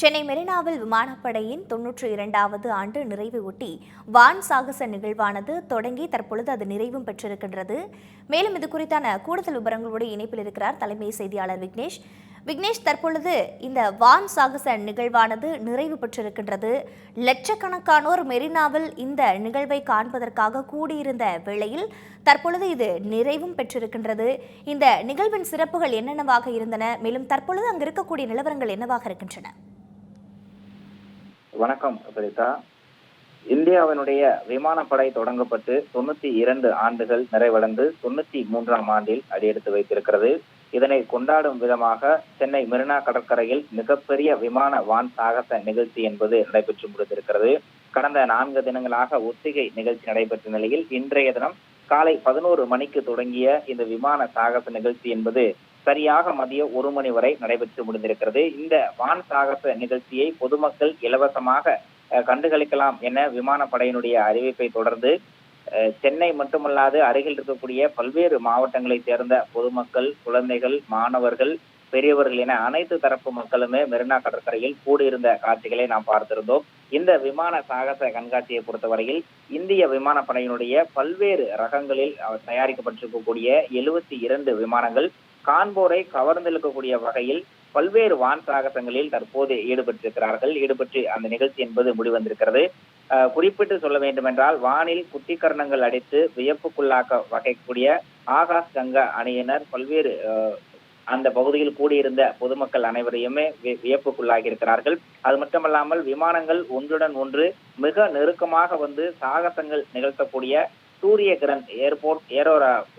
சென்னை மெரினாவில் விமானப்படையின் தொன்னூற்றி இரண்டாவது ஆண்டு நிறைவு ஒட்டி வான் சாகச நிகழ்வானது தொடங்கி தற்பொழுது அது நிறைவும் பெற்றிருக்கின்றது. மேலும் இது குறித்தான கூடுதல் விவரங்களோடு இணைப்பில் இருக்கிறார் தலைமை செய்தியாளர் விக்னேஷ். விக்னேஷ் தற்பொழுது இந்த வான் சாகச நிகழ்வானது நிறைவு பெற்றிருக்கின்றது. லட்சக்கணக்கானோர் மெரினாவில் இந்த நிகழ்வை காண்பதற்காக கூடியிருந்த வேளையில் தற்பொழுது இது நிறைவும் பெற்றிருக்கின்றது. இந்த நிகழ்வின் சிறப்புகள் என்னென்னவாக இருந்தன? மேலும் தற்பொழுது அங்கு இருக்கக்கூடிய நிலவரங்கள் என்னவாக இருக்கின்றன? வணக்கம் பிரீதா இந்தியாவினுடைய விமானப்படை தொடங்கப்பட்டு தொண்ணூத்தி இரண்டு ஆண்டுகள் நிறைவடைந்து தொண்ணூத்தி மூன்றாம் ஆண்டில் அடியெடுத்து வைத்திருக்கிறது. இதனை கொண்டாடும் விதமாக சென்னை மெரினா கடற்கரையில் மிகப்பெரிய விமான வான் சாகச நிகழ்ச்சி என்பது நடைபெற்று முடிந்திருக்கிறது. கடந்த நான்கு தினங்களாக ஒத்திகை நிகழ்ச்சி நடைபெற்ற நிலையில் இன்றைய தினம் காலை பதினோரு மணிக்கு தொடங்கிய இந்த விமான சாகச நிகழ்ச்சி என்பது சரியாக மதியம் ஒரு மணி வரை நடைபெற்று முடிந்திருக்கிறது. இந்த வான் சாகச நிகழ்ச்சியை பொதுமக்கள் இலவசமாக அஹ், கண்டுகளிக்கலாம் என விமானப்படையினுடைய அறிவிப்பை தொடர்ந்து அஹ், சென்னை மட்டுமல்லாது அருகில் இருக்கக்கூடிய பல்வேறு மாவட்டங்களைச் சேர்ந்த பொதுமக்கள் குழந்தைகள் மாணவர்கள் பெரியவர்கள் என அனைத்து தரப்பு மக்களுமே மெரினா கடற்கரையில் கூடியிருந்த காட்சிகளை நாம் பார்த்திருந்தோம். இந்த விமான சாகச கண்காட்சியை பொறுத்தவரையில் இந்திய விமானப்படையினுடைய பல்வேறு ரகங்களில் தயாரிக்கப்பட்டிருக்கக்கூடிய எழுபத்தி இரண்டு விமானங்கள் காண்போரை கவர்ந்திழுக்கக்கூடிய வகையில் பல்வேறு வான் சாகசங்களில் தற்போது ஈடுபட்டிருக்கிறார்கள். ஈடுபட்டு அந்த நிகழ்ச்சி என்பது முடிவந்திருக்கிறது. குறிப்பிட்டு சொல்ல வேண்டுமென்றால் வானில் குட்டிக்கரணங்கள் அடித்து வியப்புக்குள்ளாக்க வகைக்கூடிய ஆகாஷ் கங்கா அணியினர் பல்வேறு அஹ், அந்த பகுதியில் கூடியிருந்த பொதுமக்கள் அனைவரையுமே வியப்புக்குள்ளாகி இருக்கிறார்கள் அது மட்டுமல்லாமல் விமானங்கள் ஒன்றுடன் ஒன்று மிக நெருக்கமாக வந்து சாகசங்கள் நிகழ்த்தக்கூடிய சூரிய கிரண் ஏர்போர்ட் ஏரோ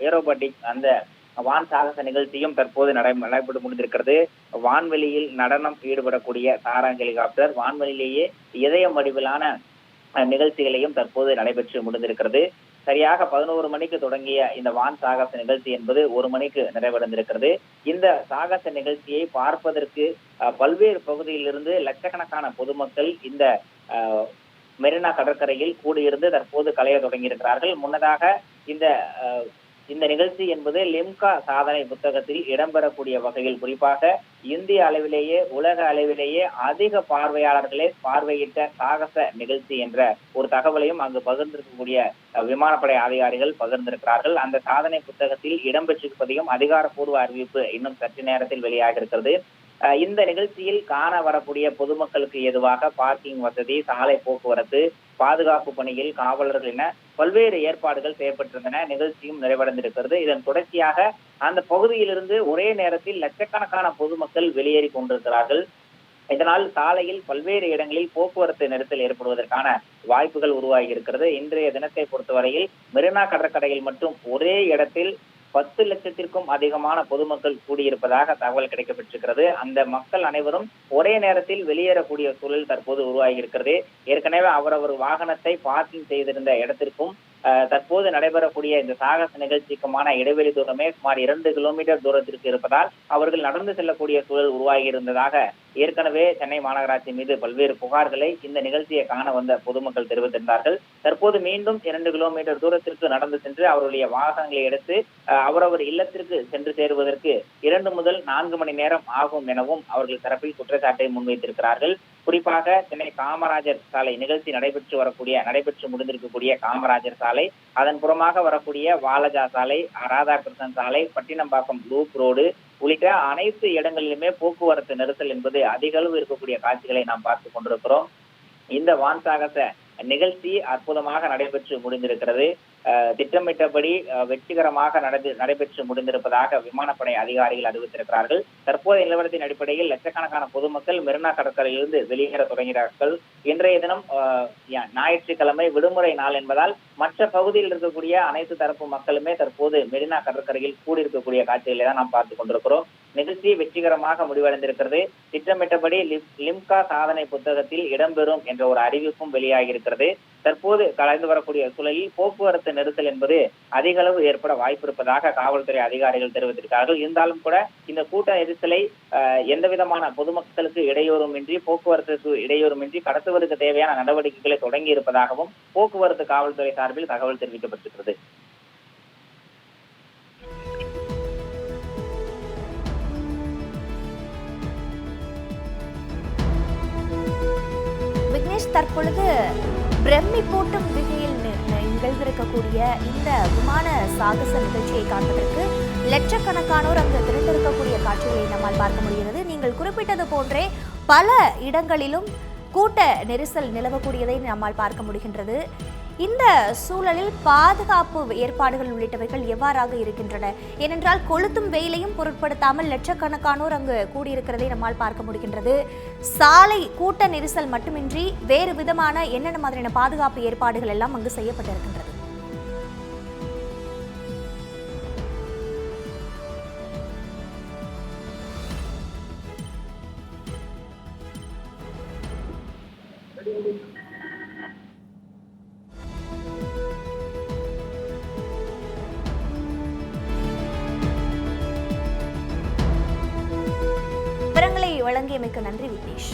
ஏரோபாட்டிக் அந்த வான் சாகச நிகழ்ச்சியும் தற்போது நடை நடைபெற்று முடிந்திருக்கிறது. வான்வெளியில் நடனம் ஈடுபடக்கூடிய சாராங் ஹெலிகாப்டர் வான்வெளியிலேயே இதயம் வடிவிலான நிகழ்ச்சிகளையும் தற்போது நடைபெற்று முடிந்திருக்கிறது. சரியாக பதினோரு மணிக்கு தொடங்கிய இந்த வான் சாகச நிகழ்ச்சி என்பது ஒரு மணிக்கு நிறைவடைந்திருக்கிறது. இந்த சாகச நிகழ்ச்சியை பார்ப்பதற்கு அஹ், பல்வேறு பகுதியிலிருந்து லட்சக்கணக்கான பொதுமக்கள் இந்த மெரினா கடற்கரையில் கூடியிருந்து தற்போது கலைய தொடங்கியிருக்கிறார்கள். முன்னதாக இந்த அஹ், இந்த நிகழ்ச்சி என்பது லிம்கா சாதனை புத்தகத்தில் இடம்பெறக்கூடிய வகையில். குறிப்பாக இந்திய அளவிலேயே உலக அளவிலேயே அதிக பார்வையாளர்களை பார்வையிட்ட சாகச நிகழ்ச்சி என்ற ஒரு தகவலையும் அங்கு பகிர்ந்திருக்கக்கூடிய அஹ், விமானப்படை அதிகாரிகள் பகிர்ந்திருக்கிறார்கள். அந்த சாதனை புத்தகத்தில் இடம்பெற்றிருப்பதையும் அதிகாரப்பூர்வ அறிவிப்பு இன்னும் சற்று நேரத்தில் வெளியாக இருக்கிறது. இந்த நிகழ்ச்சியில் காண வரக்கூடிய பொதுமக்களுக்கு எதுவாக பார்க்கிங் வசதி சாலை போக்குவரத்து பாதுகாப்பு பணியில் காவலர்கள் என பல்வேறு ஏற்பாடுகள் செய்யப்பட்டிருந்தன. நிகழ்ச்சியும் நிறைவடைந்திருக்கிறது. இதன் தொடர்ச்சியாக அந்த பகுதியிலிருந்து ஒரே நேரத்தில் லட்சக்கணக்கான பொதுமக்கள் வெளியேறி கொண்டிருக்கிறார்கள். இதனால் சாலையில் பல்வேறு இடங்களில் போக்குவரத்து நெரிசல் ஏற்படுவதற்கான வாய்ப்புகள் உருவாகி இருக்கிறது. இன்றைய தினத்தை பொறுத்தவரையில் மெரினா கடற்கரையில் மட்டும் ஒரே இடத்தில் பத்து லட்சத்திற்கும் அதிகமான பொதுமக்கள் கூடியிருப்பதாக தகவல் கிடைக்கப்பட்டிருக்கிறது. அந்த மக்கள் அனைவரும் ஒரே நேரத்தில் வெளியேறக்கூடிய சூழல் தற்போது உருவாகி இருக்கிறது ஏற்கனவே அவரவர் வாகனத்தை பார்க்கிங் செய்திருந்த இடத்திற்கும் தற்போது நடைபெறக்கூடிய இந்த சாகச நிகழ்ச்சிக்குமான இடைவெளி தூரமே சுமார் இரண்டு கிலோமீட்டர் தூரத்திற்கு இருப்பதால் அவர்கள் நடந்து செல்லக்கூடிய சூழல் உருவாகி இருந்ததாக ஏற்கனவே சென்னை மாநகராட்சி மீது பல்வேறு புகார்களை இந்த நிகழ்ச்சியை காண வந்த பொதுமக்கள் தெரிவித்திருந்தார்கள். தற்போது மீண்டும் இரண்டு கிலோமீட்டர் தூரத்திற்கு நடந்து சென்று அவருடைய வாகனங்களை எடுத்து அவரவர் இல்லத்திற்கு சென்று சேருவதற்கு இரண்டு முதல் நான்கு மணி நேரம் ஆகும் எனவும் அவர்கள் தரப்பில் குற்றச்சாட்டை முன்வைத்திருக்கிறார்கள். குறிப்பாக சென்னை காமராஜர் சாலை நிகழ்ச்சி நடைபெற்று வரக்கூடிய நடைபெற்று முடிந்திருக்கக்கூடிய காமராஜர் சாலை அதன் புறமாக வரக்கூடிய வாலஜா சாலை ராதாகிருஷ்ணன் சாலை பட்டினம்பாக்கம் லூப் ரோடு உள்ளிட்ட அனைத்து இடங்களிலுமே போக்குவரத்து நெரிசல் என்பது அதிக அளவு இருக்கக்கூடிய காட்சிகளை நாம் பார்த்து கொண்டிருக்கிறோம். இந்த வான் சாகச நிகழ்ச்சி அற்புதமாக நடைபெற்று முடிந்திருக்கிறது. அஹ், திட்டமிட்டபடி அஹ், வெற்றிகரமாக நடந்து நடைபெற்று முடிந்திருப்பதாக விமானப்படை அதிகாரிகள் அறிவித்திருக்கிறார்கள். தற்போதைய நிலவரத்தின் அடிப்படையில் லட்சக்கணக்கான பொதுமக்கள் மெரினா கடற்கரையிலிருந்து வெளியேற தொடங்கினார்கள். இன்றைய தினம் ஞாயிற்றுக்கிழமை விடுமுறை நாள் என்பதால் மற்ற பகுதியில் இருக்கக்கூடிய அனைத்து தரப்பு மக்களுமே தற்போது மெரினா கடற்கரையில் கூடியிருக்கக்கூடிய காட்சிகளை தான் நாம் பார்த்து கொண்டிருக்கிறோம். நிகழ்ச்சி வெற்றிகரமாக முடிவடைந்திருக்கிறது. திட்டமிட்டபடி லிம்கா சாதனை புத்தகத்தில் இடம்பெறும் என்ற ஒரு அறிவிப்பும் வெளியாகி இருக்கிறது தற்போது கலந்து வரக்கூடிய சூழலில் போக்குவரத்து நெரிசல் என்பது அதிக அளவு ஏற்பட வாய்ப்பு இருப்பதாக காவல்துறை அதிகாரிகள் தெரிவித்திருக்கிறார்கள். இருந்தாலும் கூட இந்த கூட்ட நெரிசலை எந்த விதமான பொதுமக்களுக்கு இடையூறுமின்றி போக்குவரத்துக்கு இடையூறுமின்றி கடத்துவதற்கு தேவையான நடவடிக்கைகளை தொடங்கி இருப்பதாகவும் போக்குவரத்து காவல்துறை சார்பில் தகவல் தெரிவிக்கப்பட்டிருக்கிறது. தற்பொழுது பிரமிப்பூட்டும் வகையில் நிகழ்ந்திருக்கக்கூடிய இந்த விமான சாகச நிகழ்ச்சியை காண்பதற்கு லட்சக்கணக்கானோர் அங்கு திரண்டிருக்கக்கூடிய காட்சிகளை நம்மால் பார்க்க முடிகிறது. நீங்கள் குறிப்பிட்டது போன்றே பல இடங்களிலும் கூட்ட நெரிசல் நிலவக்கூடியதை நம்மால் பார்க்க முடிகின்றது. இந்த சூழலில் பாதுகாப்பு ஏற்பாடுகள் உள்ளிட்டவைகள் எவ்வாறாக இருக்கின்றன? ஏனென்றால் கொளுத்தும் வெயிலையும் பொருட்படுத்தாமல் லட்சக்கணக்கானோர் அங்கு கூடியிருக்கிறதை நம்மால் பார்க்க முடிகின்றது. சாலை கூட்ட நெரிசல் மட்டுமின்றி வேறு விதமான என்னென்ன மாதிரியான பாதுகாப்பு ஏற்பாடுகள் எல்லாம் அங்கு செய்யப்பட்டிருக்கின்றது? விவரங்களை வழங்கியமைக்கு நன்றி விக்னேஷ்.